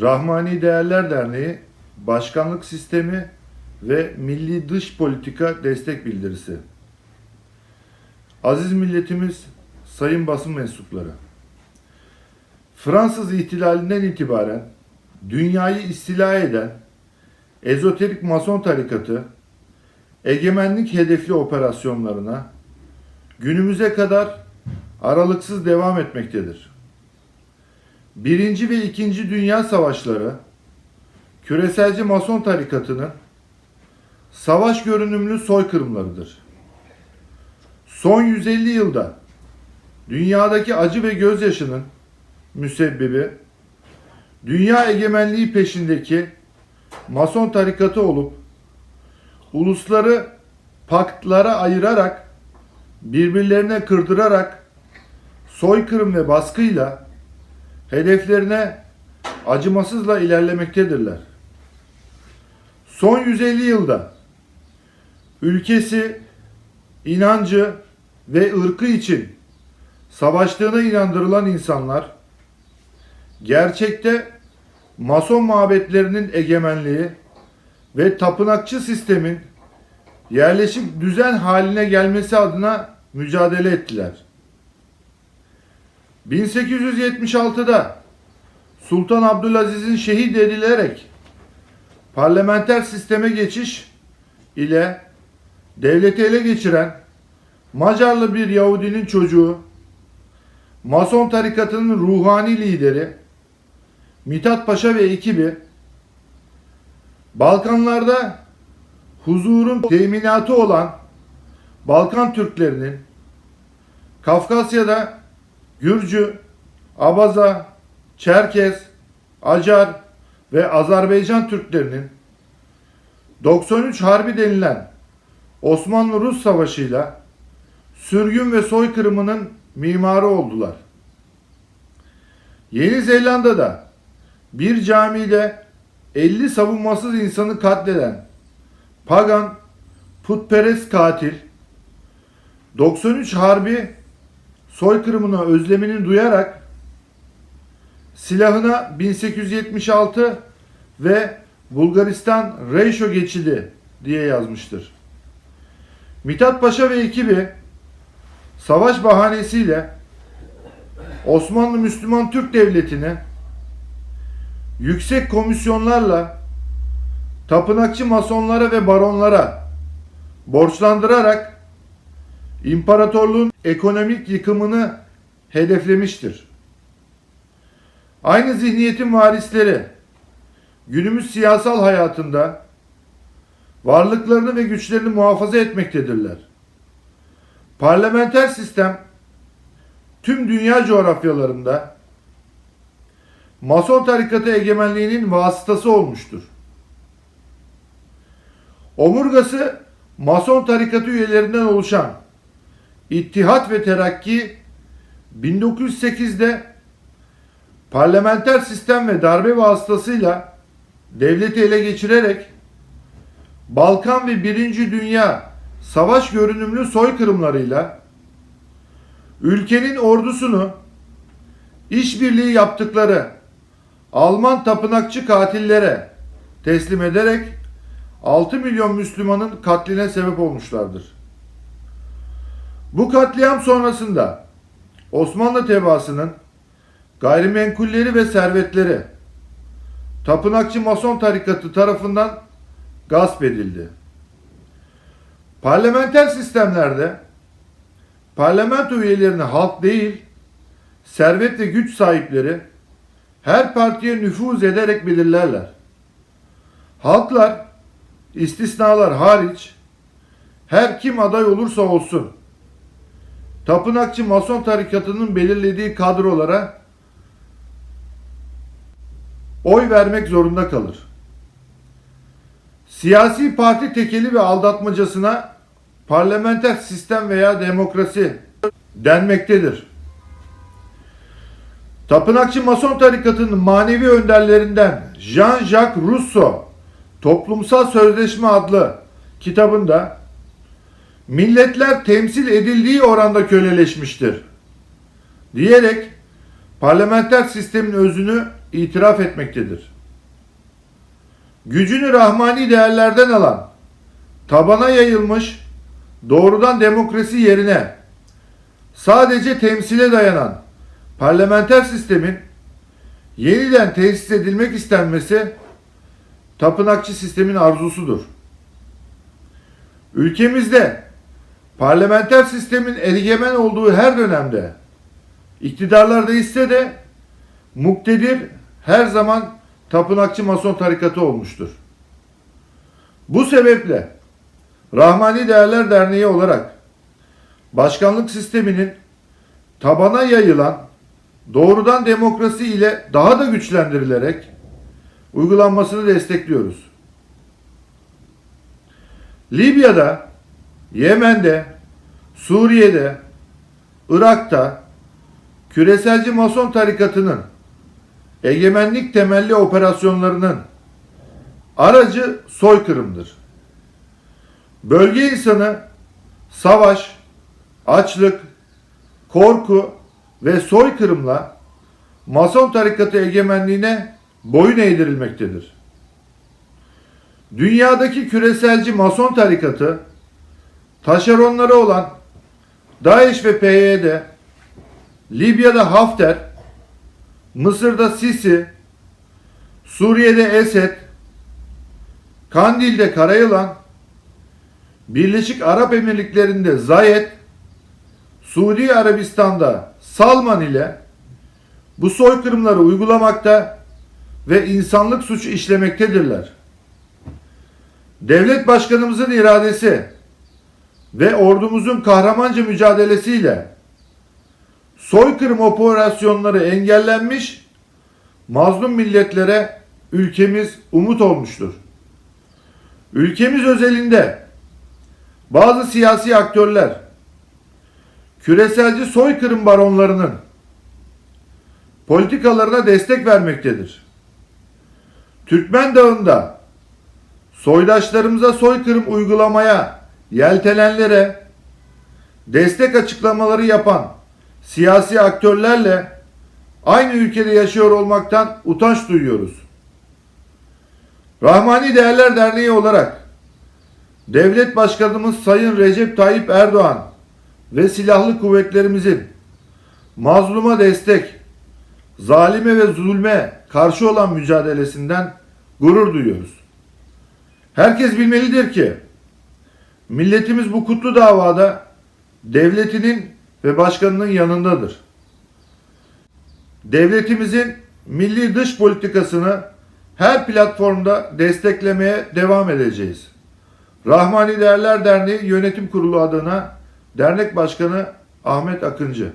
Rahmani Değerler Derneği Başkanlık Sistemi ve Milli Dış Politika Destek Bildirisi. Aziz milletimiz, sayın basın mensupları. Fransız ihtilalinden itibaren dünyayı istila eden ezoterik mason tarikatı egemenlik hedefli operasyonlarına günümüze kadar aralıksız devam etmektedir. Birinci ve İkinci Dünya Savaşları küreselci mason tarikatının savaş görünümlü soykırımlarıdır. Son 150 yılda dünyadaki acı ve gözyaşının müsebbibi dünya egemenliği peşindeki mason tarikatı olup ulusları paktlara ayırarak birbirlerine kırdırarak soykırım ve baskıyla hedeflerine acımasızla ilerlemektedirler. Son 150 yılda ülkesi, inancı ve ırkı için savaştığına inandırılan insanlar gerçekte mason mabetlerinin egemenliği ve tapınakçı sistemin yerleşik düzen haline gelmesi adına mücadele ettiler. 1876'da Sultan Abdülaziz'in şehit edilerek parlamenter sisteme geçiş ile devleti ele geçiren Macarlı bir Yahudinin çocuğu, Mason tarikatının ruhani lideri Mithat Paşa ve ekibi Balkanlarda huzurun teminatı olan Balkan Türklerinin Kafkasya'da Gürcü, Abaza, Çerkez, Acar ve Azerbaycan Türklerinin 93 Harbi denilen Osmanlı-Rus Savaşı'yla sürgün ve soykırımının mimarı oldular. Yeni Zelanda'da bir camide 50 savunmasız insanı katleden pagan, putperest katil 93 Harbi soykırımına özlemini duyarak silahına 1876 ve Bulgaristan Reyşo geçidi diye yazmıştır. Mithat Paşa ve ekibi savaş bahanesiyle Osmanlı Müslüman Türk Devleti'ni yüksek komisyonlarla tapınakçı masonlara ve baronlara borçlandırarak imparatorluğun ekonomik yıkımını hedeflemiştir. Aynı zihniyetin varisleri günümüz siyasal hayatında varlıklarını ve güçlerini muhafaza etmektedirler. Parlamenter sistem tüm dünya coğrafyalarında Mason tarikatı egemenliğinin vasıtası olmuştur. Omurgası Mason tarikatı üyelerinden oluşan İttihat ve Terakki 1908'de parlamenter sistem ve darbe vasıtasıyla devleti ele geçirerek Balkan ve Birinci Dünya savaş görünümlü soykırımlarıyla ülkenin ordusunu işbirliği yaptıkları Alman tapınakçı katillere teslim ederek 6 milyon Müslümanın katline sebep olmuşlardır. Bu katliam sonrasında Osmanlı tebaasının gayrimenkulleri ve servetleri tapınakçı mason tarikatı tarafından gasp edildi. Parlamenter sistemlerde parlamento üyelerini halk değil, servet ve güç sahipleri her partiye nüfuz ederek belirlerler. Halklar, istisnalar hariç, her kim aday olursa olsun, tapınakçı mason tarikatının belirlediği kadrolara oy vermek zorunda kalır. Siyasi parti tekeli ve aldatmacasına parlamenter sistem veya demokrasi denmektedir. Tapınakçı Mason tarikatının manevi önderlerinden Jean-Jacques Rousseau Toplumsal Sözleşme adlı kitabında milletler temsil edildiği oranda köleleşmiştir diyerek parlamenter sistemin özünü itiraf etmektedir. Gücünü rahmani değerlerden alan, tabana yayılmış, doğrudan demokrasi yerine sadece temsile dayanan parlamenter sistemin yeniden tesis edilmek istenmesi tapınakçı sistemin arzusudur. Ülkemizde parlamenter sistemin egemen olduğu her dönemde iktidarlar değişse de muktedir her zaman tapınakçı mason tarikatı olmuştur. Bu sebeple Rahmani Değerler Derneği olarak başkanlık sisteminin tabana yayılan doğrudan demokrasi ile daha da güçlendirilerek uygulanmasını destekliyoruz. Libya'da, Yemen'de, Suriye'de, Irak'ta küreselci mason tarikatının egemenlik temelli operasyonlarının aracı soykırımdır. Bölge insanı savaş, açlık, korku ve soykırımla mason tarikatı egemenliğine boyun eğdirilmektedir. Dünyadaki küreselci mason tarikatı taşeronları olan DAEŞ ve PYD, Libya'da Hafter, Mısır'da Sisi, Suriye'de Esed, Kandil'de Karayılan, Birleşik Arap Emirlikleri'nde Zayed, Suudi Arabistan'da Salman ile bu soykırımları uygulamakta ve insanlık suçu işlemektedirler. Devlet başkanımızın iradesi ve ordumuzun kahramanca mücadelesiyle soykırım operasyonları engellenmiş, mazlum milletlere ülkemiz umut olmuştur. Ülkemiz özelinde bazı siyasi aktörler küreselci soykırım baronlarının politikalarına destek vermektedir. Türkmen Dağı'nda soydaşlarımıza soykırım uygulamaya yeltenenlere destek açıklamaları yapan siyasi aktörlerle aynı ülkede yaşıyor olmaktan utanç duyuyoruz. Rahmani Değerler Derneği olarak Devlet Başkanımız Sayın Recep Tayyip Erdoğan ve silahlı kuvvetlerimizin mazluma destek, zalime ve zulme karşı olan mücadelesinden gurur duyuyoruz. Herkes bilmelidir ki milletimiz bu kutlu davada devletinin ve başkanının yanındadır. Devletimizin milli dış politikasını her platformda desteklemeye devam edeceğiz. Rahmani Değerler Derneği Yönetim Kurulu adına Dernek Başkanı Ahmet Akıncı